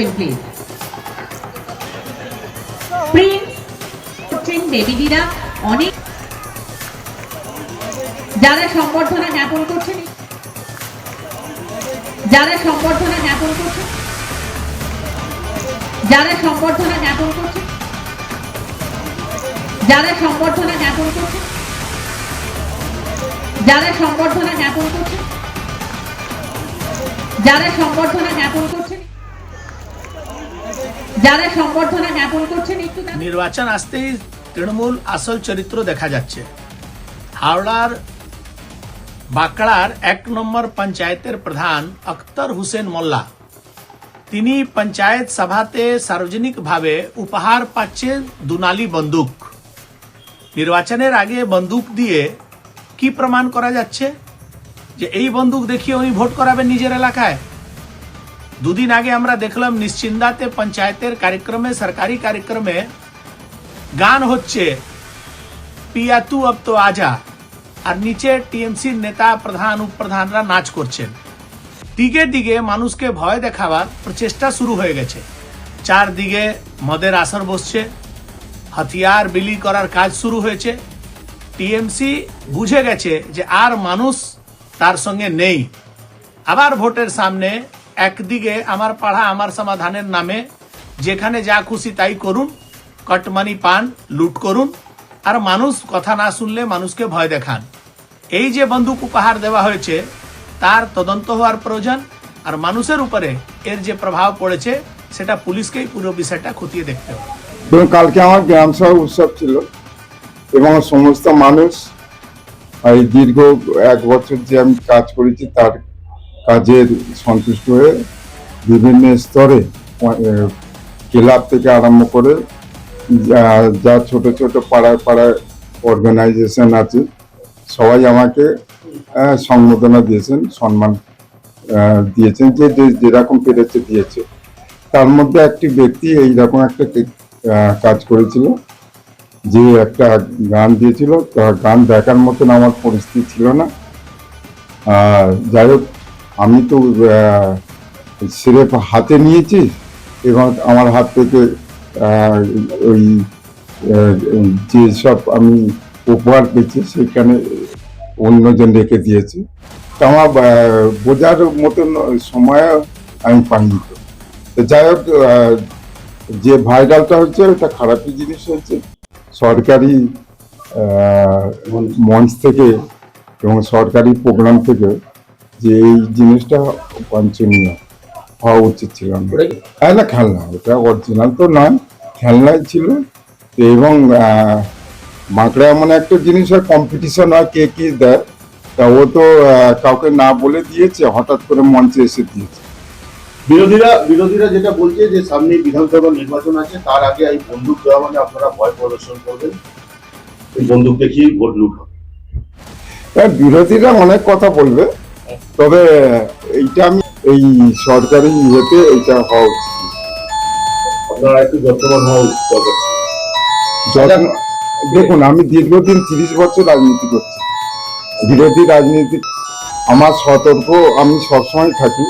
আসবেন please Prince দেবীদিরা অনেক যারা সম্বর্ধনা জ্ঞাপন করছেন যারা সম্বর্ধনা জ্ঞাপন করছেন যারা সম্বর্ধনা জ্ঞাপন করছেন যারা সম্বর্ধনা জ্ঞাপন করছেন যারা সম্বর্ধনা জ্ঞাপন করছেন যারা সম্বর্ধনা জ্ঞাপন করছেন যারা সম্বর্ধনা জ্ঞাপন করছেন, একটু নির্বাচন আসতেই তৃণমূল আসল চরিত্র দেখা যাচ্ছে। হাওড়ার বাঁকড়ার এক নম্বর পঞ্চায়েতের প্রধান আখতার হুসেন মোল্লা। তিনি পঞ্চায়েত সভাতে সার্বজনিকভাবে উপহার পাচ্ছেন দুনালি বন্দুক। নির্বাচনের আগে বন্দুক দিয়ে কি প্রমাণ করা যাচ্ছে? যে এই বন্দুক দেখিয়ে উনি ভোট করাবেন নিজের এলাকায়? দুদিন আগে আমরা দেখলাম নিশ্চিন্দাতে পঞ্চায়েতের কার্যক্রমে, সরকারি কার্যক্রমে গান হচ্ছে, পিয়া তু আব তো আজা আর নিচে টিএমসির নেতা প্রধান, উপপ্রধানরা নাচ করছেন। দিকে দিকে মানুষকে ভয় দেখাবার প্রচেষ্টা শুরু হয়ে গেছে। চারদিকে মদের আসর বসছে, হাতিয়ার বিলি করার কাজ শুরু হয়েছে। টিএমসি বুঝে গেছে যে আর মানুষ তার সঙ্গে নেই। আবার ভোটের সামনে একদিকে আমার পাড়া আমার সমাধানের নামে, যেখানে যা খুশি তাই করুন, কটমানি পান, লুট করুন, আর মানুষ কথা না শুনলে মানুষকে ভয় দেখান। এই যে বন্দুক উপহার দেওয়া হয়েছে, তার তদন্ত হওয়ার প্রয়োজন, আর মানুষের উপরে এর যে প্রভাব পড়েছে, সেটা পুলিশকেই পুরো বিষয়টা খতিয়ে দেখতে হবে। কালকে আমার গ্রাম সভা উৎসব ছিল, এবং সমস্ত মানুষ এই দীর্ঘ এক বছর যে আমি কাজ করেছি, তার কাজের সন্তুষ্ট হয়ে বিভিন্ন স্তরে ক্লাব থেকে আরম্ভ করে, যা ছোট ছোট পাড়ায় পাড়ায় অর্গানাইজেশন আছে, সবাই আমাকে সম্বোধনা দিয়েছেন, সম্মান দিয়েছেন যে যেরকম পেরেছে দিয়েছে। তার মধ্যে একটি ব্যক্তি এইরকম একটা কাজ করেছিল, যে একটা গান দিয়েছিল গান দেখার মতন আমার পরিস্থিতি ছিল না। আর যাই হোক আমি তো স্রেফ হাতে নিয়েছি এবং আমার হাত থেকে ওই যেসব আমি উপহার পেয়েছি সেখানে অন্যজন রেখে দিয়েছে তা আমার বোঝার মতন সময় আমি পাইনি। তো যাই হোক যে ভাইরালটা হচ্ছে ওটা খারাপই জিনিস হয়েছে সরকারি মঞ্চ থেকে এবং সরকারি প্রোগ্রাম থেকে যে এই জিনিসটা বাঞ্ছনীয় হওয়া উচিত ছিল না। হ্যাঁ না খেলনা ওটা অরিজিনাল তো নয় খেলনাই ছিল। এবং বাঁকড়া এমন একটা জিনিস হয় কম্পিটিশন হয় কে কি দেয় তা ও তো কাউকে না বলে দিয়েছে হঠাৎ করে মঞ্চে এসে দিয়েছে। বিরোধীরা বিরোধীরা যেটা বলছে যে সামনে বিধানসভা নির্বাচন আছে তার আগে এই বন্দুক দেওয়া মানে আপনারা ভয় প্রদর্শন করবেন। এই বন্দুক দেখিয়েই ভোট লুট হবে। হ্যাঁ, বিরোধীরা অনেক কথা বলবে তবে এইটা আমি এই সরকারি ইয়েতে এইটা হওয়া উচিত। আপনারা একটু যত্নবান হওয়া উচিত যত্ন দেখুন আমি দীর্ঘদিন তিরিশ বছর রাজনীতি করছি। বিরোধী রাজনীতি আমার সতর্ক আমি সবসময় থাকি।